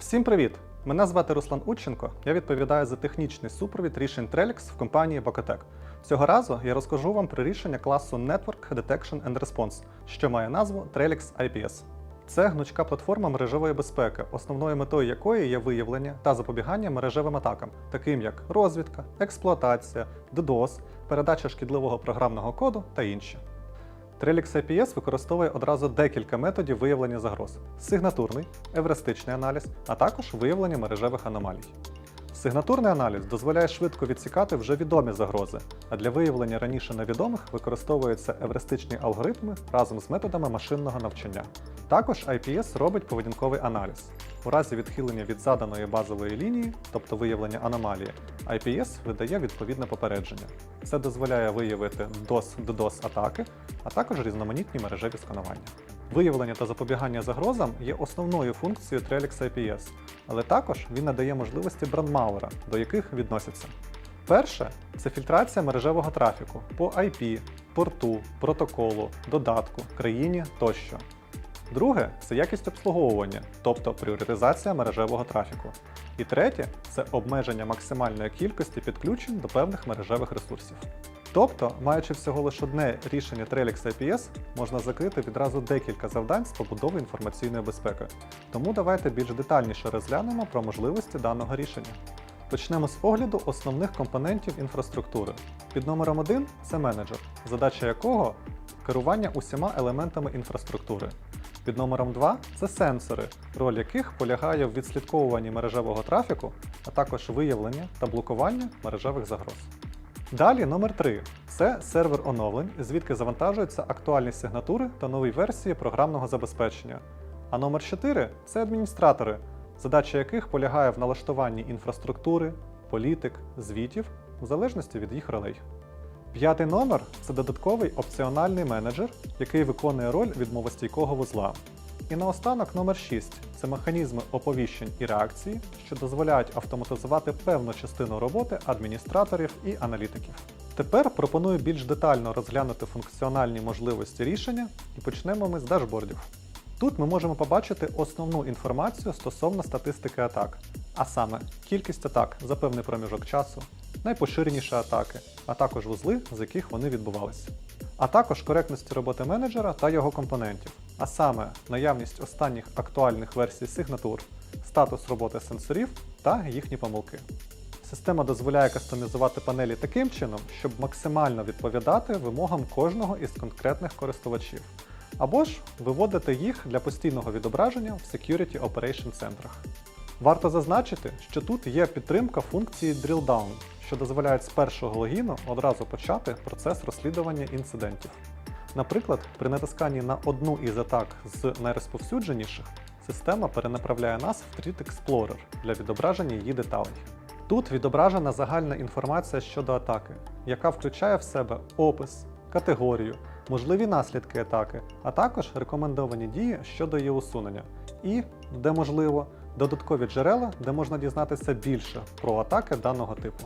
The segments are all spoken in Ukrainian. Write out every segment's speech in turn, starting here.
Всім привіт! Мене звати Руслан Ученко. Я відповідаю за технічний супровід рішень Trellix в компанії Bocatec. Цього разу я розкажу вам про рішення класу Network Detection and Response, що має назву Trellix IPS. Це гнучка платформа мережевої безпеки, основною метою якої є виявлення та запобігання мережевим атакам, таким як розвідка, експлуатація, DDoS, передача шкідливого програмного коду та інші. Trellix IPS використовує одразу декілька методів виявлення загроз: сигнатурний, евристичний аналіз, а також виявлення мережевих аномалій. Сигнатурний аналіз дозволяє швидко відсікати вже відомі загрози, а для виявлення раніше невідомих використовуються евристичні алгоритми разом з методами машинного навчання. Також IPS робить поведінковий аналіз. У разі відхилення від заданої базової лінії, тобто виявлення аномалії, IPS видає відповідне попередження. Це дозволяє виявити DOS-DDoS атаки, а також різноманітні мережеві сканування. Виявлення та запобігання загрозам є основною функцією Trellix IPS, але також він надає можливості брандмауера, до яких відносяться. Перше це фільтрація мережевого трафіку по IP, порту, протоколу, додатку, країні тощо. Друге це якість обслуговування, тобто пріоритизація мережевого трафіку. І третє це обмеження максимальної кількості підключень до певних мережевих ресурсів. Тобто, маючи всього лише одне рішення Trellix IPS, можна закрити відразу декілька завдань з побудови інформаційної безпеки. Тому давайте більш детальніше розглянемо про можливості даного рішення. Почнемо з огляду основних компонентів інфраструктури. Під номером 1 це менеджер, задача якого керування усіма елементами інфраструктури. Під номером 2 це сенсори, роль яких полягає в відслідковуванні мережевого трафіку, а також виявлення та блокування мережевих загроз. Далі номер 3 це сервер оновлень, звідки завантажуються актуальні сигнатури та нові версії програмного забезпечення. А номер 4 це адміністратори, задача яких полягає в налаштуванні інфраструктури, політик, звітів в залежності від їх ролей. П'ятий номер це додатковий опціональний менеджер, який виконує роль відмовостійкого вузла. І наостанок номер 6 це механізми оповіщень і реакції, що дозволяють автоматизувати певну частину роботи адміністраторів і аналітиків. Тепер пропоную більш детально розглянути функціональні можливості рішення і почнемо ми з дашбордів. Тут ми можемо побачити основну інформацію стосовно статистики атак, а саме кількість атак за певний проміжок часу, найпоширеніші атаки, а також вузли, з яких вони відбувалися. А також коректності роботи менеджера та його компонентів, а саме наявність останніх актуальних версій сигнатур, статус роботи сенсорів та їхні помилки. Система дозволяє кастомізувати панелі таким чином, щоб максимально відповідати вимогам кожного із конкретних користувачів, або ж виводити їх для постійного відображення в Security Operation центрах. Варто зазначити, що тут є підтримка функції Drill Down, що дозволяють з першого логіну одразу почати процес розслідування інцидентів. Наприклад, при натисканні на одну із атак з найрозповсюдженіших, система перенаправляє нас в Threat Explorer для відображення її деталей. Тут відображена загальна інформація щодо атаки, яка включає в себе опис, категорію, можливі наслідки атаки, а також рекомендовані дії щодо її усунення, і, де можливо, додаткові джерела, де можна дізнатися більше про атаки даного типу.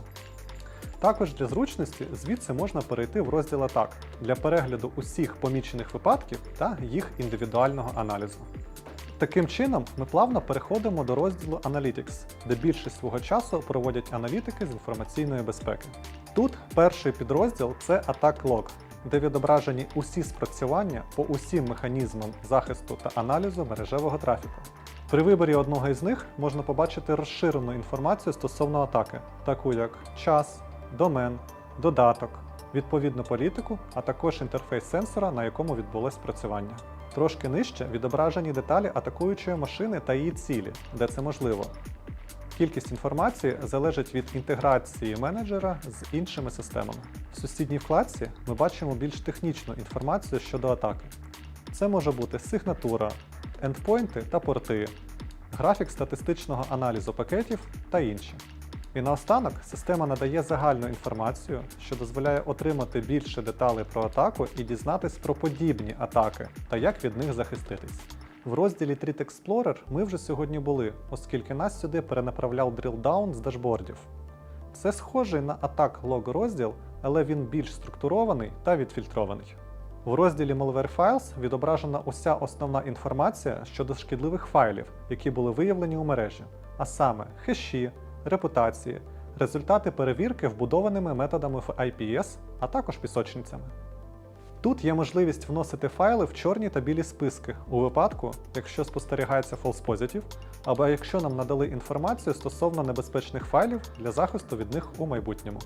Також для зручності звідси можна перейти в розділ атак для перегляду усіх помічених випадків та їх індивідуального аналізу. Таким чином, ми плавно переходимо до розділу Analytics, де більшість свого часу проводять аналітики з інформаційної безпеки. Тут перший підрозділ це Attack Log, де відображені усі спрацювання по усім механізмам захисту та аналізу мережевого трафіку. При виборі одного із них можна побачити розширену інформацію стосовно атаки, таку як час, домен, додаток, відповідну політику, а також інтерфейс сенсора, на якому відбулось спрацювання. Трошки нижче відображені деталі атакуючої машини та її цілі, де це можливо. Кількість інформації залежить від інтеграції менеджера з іншими системами. В сусідній вкладці ми бачимо більш технічну інформацію щодо атаки. Це може бути сигнатура, ендпойнти та порти, графік статистичного аналізу пакетів та інші. І наостанок система надає загальну інформацію, що дозволяє отримати більше деталей про атаку і дізнатись про подібні атаки та як від них захиститись. В розділі Threat Explorer ми вже сьогодні були, оскільки нас сюди перенаправляв Down з дашбордів. Це схожий на Attack Log розділ, але він більш структурований та відфільтрований. В розділі Malware Files відображена уся основна інформація щодо шкідливих файлів, які були виявлені у мережі, а саме хеші, репутації, результати перевірки вбудованими методами в IPS, а також пісочницями. Тут є можливість вносити файли в чорні та білі списки у випадку, якщо спостерігається false positive, або якщо нам надали інформацію стосовно небезпечних файлів для захисту від них у майбутньому.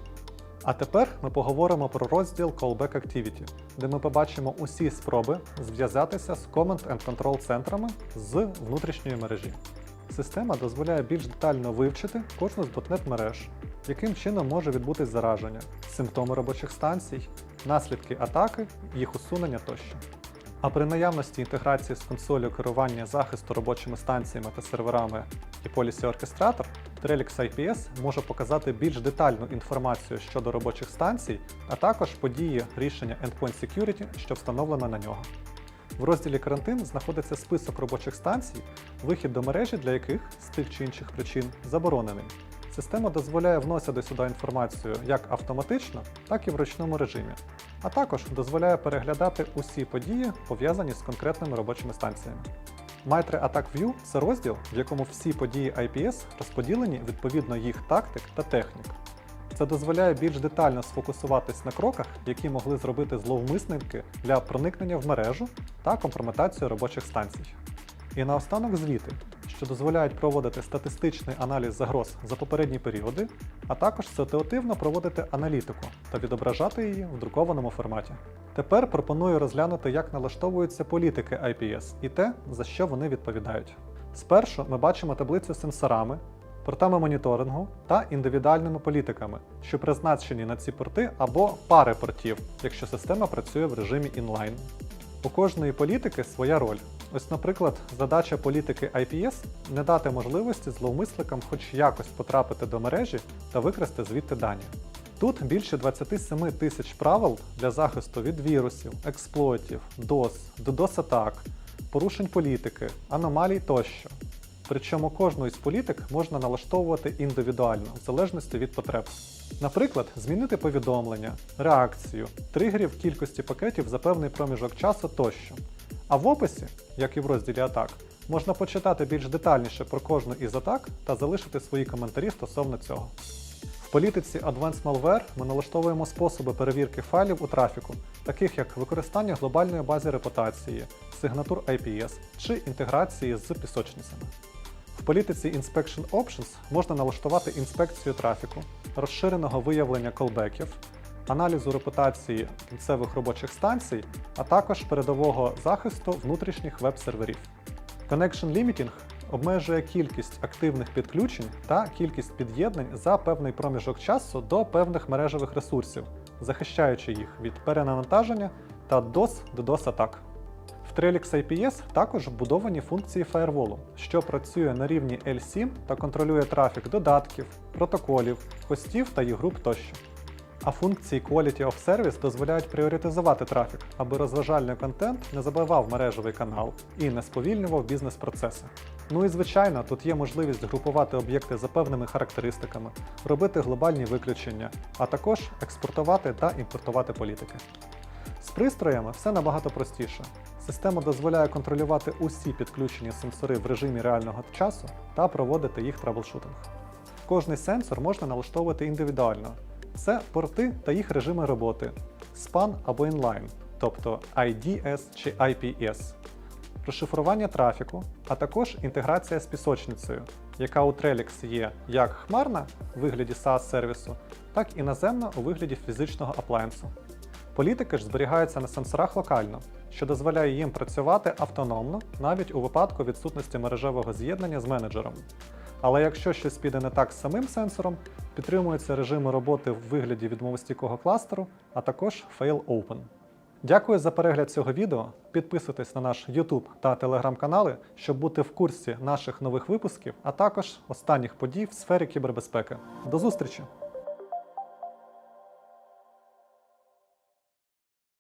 А тепер ми поговоримо про розділ Callback Activity, де ми побачимо усі спроби зв'язатися з Command and Control центрами з внутрішньої мережі. Система дозволяє більш детально вивчити кожну з ботнет мереж, яким чином може відбутись зараження, симптоми робочих станцій, наслідки атаки, їх усунення тощо. А при наявності інтеграції з консолью керування захисту робочими станціями та серверами і Policy Orchestrator, Trellix IPS може показати більш детальну інформацію щодо робочих станцій, а також події рішення Endpoint Security, що встановлено на нього. В розділі карантин знаходиться список робочих станцій, вихід до мережі для яких з тих чи інших причин заборонений. Система дозволяє вносити сюди інформацію як автоматично, так і в ручному режимі, а також дозволяє переглядати усі події, пов'язані з конкретними робочими станціями. Mitre Attack View це розділ, в якому всі події IPS розподілені відповідно їх тактик та технік. Це дозволяє більш детально сфокусуватись на кроках, які могли зробити зловмисники для проникнення в мережу та компрометацію робочих станцій. І наостанок звіти, що дозволяють проводити статистичний аналіз загроз за попередні періоди, а також ситуативно проводити аналітику та відображати її в друкованому форматі. Тепер пропоную розглянути, як налаштовуються політики IPS і те, за що вони відповідають. Спершу ми бачимо таблицю з сенсорами, портами моніторингу та індивідуальними політиками, що призначені на ці порти або пари портів, якщо система працює в режимі інлайн. У кожної політики своя роль. Ось, наприклад, задача політики IPS не дати можливості зловмисникам хоч якось потрапити до мережі та викрасти звідти дані. Тут більше 27 тисяч правил для захисту від вірусів, експлойтів, DOS, DDoS-атак, порушень політики, аномалій тощо. Причому кожну із політик можна налаштовувати індивідуально, в залежності від потреб. Наприклад, змінити повідомлення, реакцію, тригерів кількості пакетів за певний проміжок часу тощо. А в описі, як і в розділі атак, можна почитати більш детальніше про кожну із атак та залишити свої коментарі стосовно цього. В політиці Advanced Malware ми налаштовуємо способи перевірки файлів у трафіку, таких як використання глобальної бази репутації, сигнатур IPS чи інтеграції з пісочницями. В політиці Inspection Options можна налаштувати інспекцію трафіку, розширеного виявлення колбеків, аналізу репутації кінцевих робочих станцій, а також передового захисту внутрішніх веб-серверів. Connection Limiting обмежує кількість активних підключень та кількість під'єднань за певний проміжок часу до певних мережевих ресурсів, захищаючи їх від перенавантаження та DOS DDoS атак. В Trellix IPS також вбудовані функції фаєрволу, що працює на рівні L7 та контролює трафік додатків, протоколів, хостів та їх груп тощо. А функції Quality of Service дозволяють пріоритизувати трафік, аби розважальний контент не забивав мережевий канал і не сповільнював бізнес-процеси. Ну і звичайно, тут є можливість групувати об'єкти за певними характеристиками, робити глобальні виключення, а також експортувати та імпортувати політики. З пристроями все набагато простіше. Система дозволяє контролювати усі підключені сенсори в режимі реального часу та проводити їх траблшутинг. Кожний сенсор можна налаштовувати індивідуально. Це порти та їх режими роботи, SPAN або inline, тобто IDS чи IPS, розшифрування трафіку, а також інтеграція з пісочницею, яка у Trellix є як хмарна у вигляді SaaS-сервісу, так і наземна у вигляді фізичного аплайнсу. Політики ж зберігаються на сенсорах локально, що дозволяє їм працювати автономно навіть у випадку відсутності мережевого з'єднання з менеджером. Але якщо щось піде не так з самим сенсором, підтримуються режими роботи в вигляді відмовостійкого кластеру, а також Fail Open. Дякую за перегляд цього відео. Підписуйтесь на наш YouTube та Telegram канали, щоб бути в курсі наших нових випусків, а також останніх подій в сфері кібербезпеки. До зустрічі!